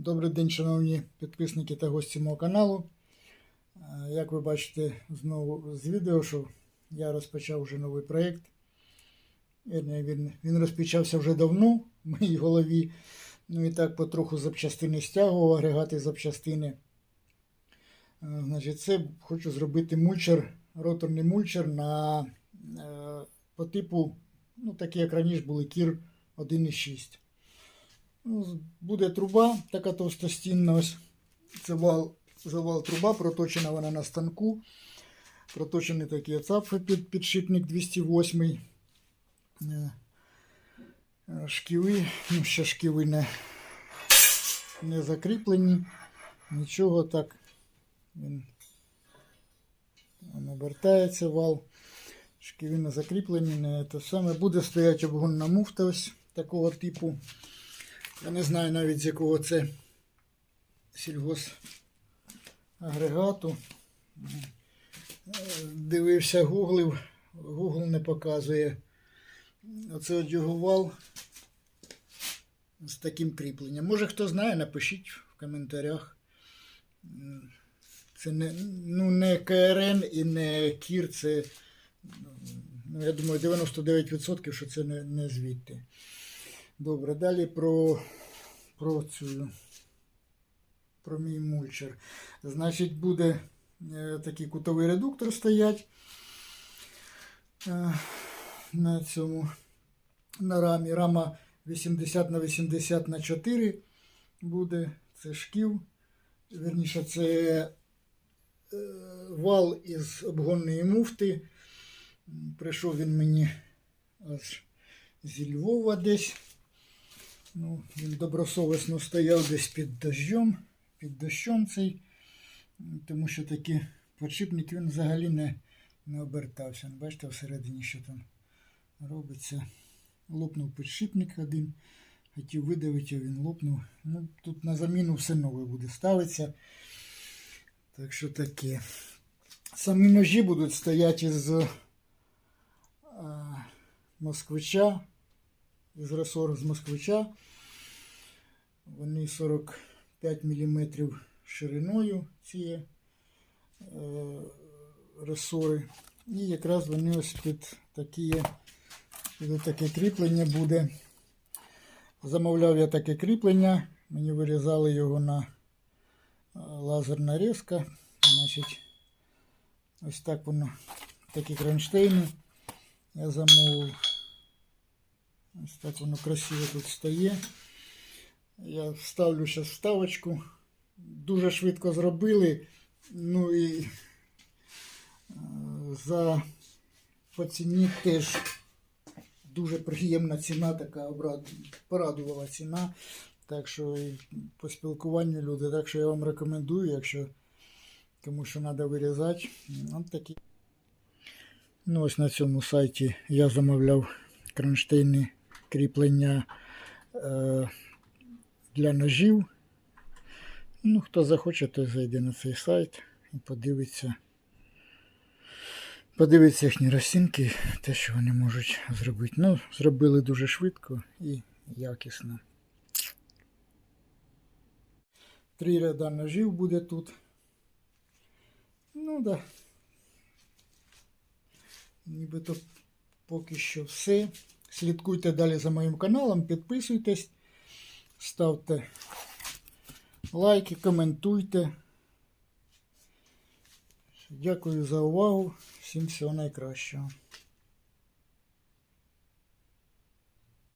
Добрий день, шановні підписники та гості мого каналу. Е, Як ви бачите знову з відео, що я розпочав вже новий проєкт. Він, він розпочався вже давно в моїй голові. Ну і так потроху запчастини стягував, агрегати запчастини. Е, Значить, це хочу зробити мульчер, роторний мульчер на, е, по типу, ну, такі як раніше були кір 1,6. Ну, Буде труба, така товстостінна. Ось це вал, завал труба, проточена вона на станку. Проточені такі цапфи під підшипник 208. Е, Шківи, ну ще шківи не, не закріплені. Нічого так. Він обертається вал. Шківи не закріплені, не те саме. Буде стояти обгонна муфта ось такого типу. Я не знаю навіть з якого це сільгосагрегату. Е, Дивився гуглив, Google не показує. Оце вал з таким кріпленням. Може хто знає, напишіть в коментарях. Це не, ну, не КРН і не Кір, це, ну, я думаю, 99% що це не, не звідти. Добре, далі про, про цю про мій мульчер. Значить, буде е, такий кутовий редуктор стоять е, на цьому на рамі. Рама 80 на 80 на 4 буде. Це шків. Вірніше, це е, вал із обгонної муфти. Прийшов він мені аж зі Львова десь. Ну, він добросовісно стояв десь під дощом, під дощом цей, тому що такі подшипник він взагалі не, не обертався. Бачите, всередині що там робиться. Лопнув підшипник один, хотів видавити, він лопнув. Ну, тут на заміну все нове буде ставитися. Так що таке. Самі ножі будуть стояти із а, москвича, із ресору з москвича. Вони 45 мм шириною ці е, ресори. І якраз вони ось під такі, під таке кріплення буде. Замовляв я таке кріплення, мені вирізали його на е, лазерна різка. Значить, ось так воно, такі кронштейни я замовив. Ось так воно красиво тут стає. Я вставлю зараз вставочку. Дуже швидко зробили. Ну і е, за по ціні теж дуже приємна ціна, така порадувала ціна. Так що і по спілкуванню люди. Так що я вам рекомендую, якщо кому що треба вирізати. От такі. Ну, ось на цьому сайті я замовляв кронштейни кріплення е, для ножів. Ну, хто захоче, той зайде на цей сайт і подивиться. Подивиться їхні розцінки, те, що вони можуть зробити. Ну, зробили дуже швидко і якісно. Три ряда ножів буде тут. Ну да. Нібито поки що все. Слідкуйте далі за моїм каналом, підписуйтесь, ставте лайки, коментуйте. Дякую за увагу. Всім всього найкращого.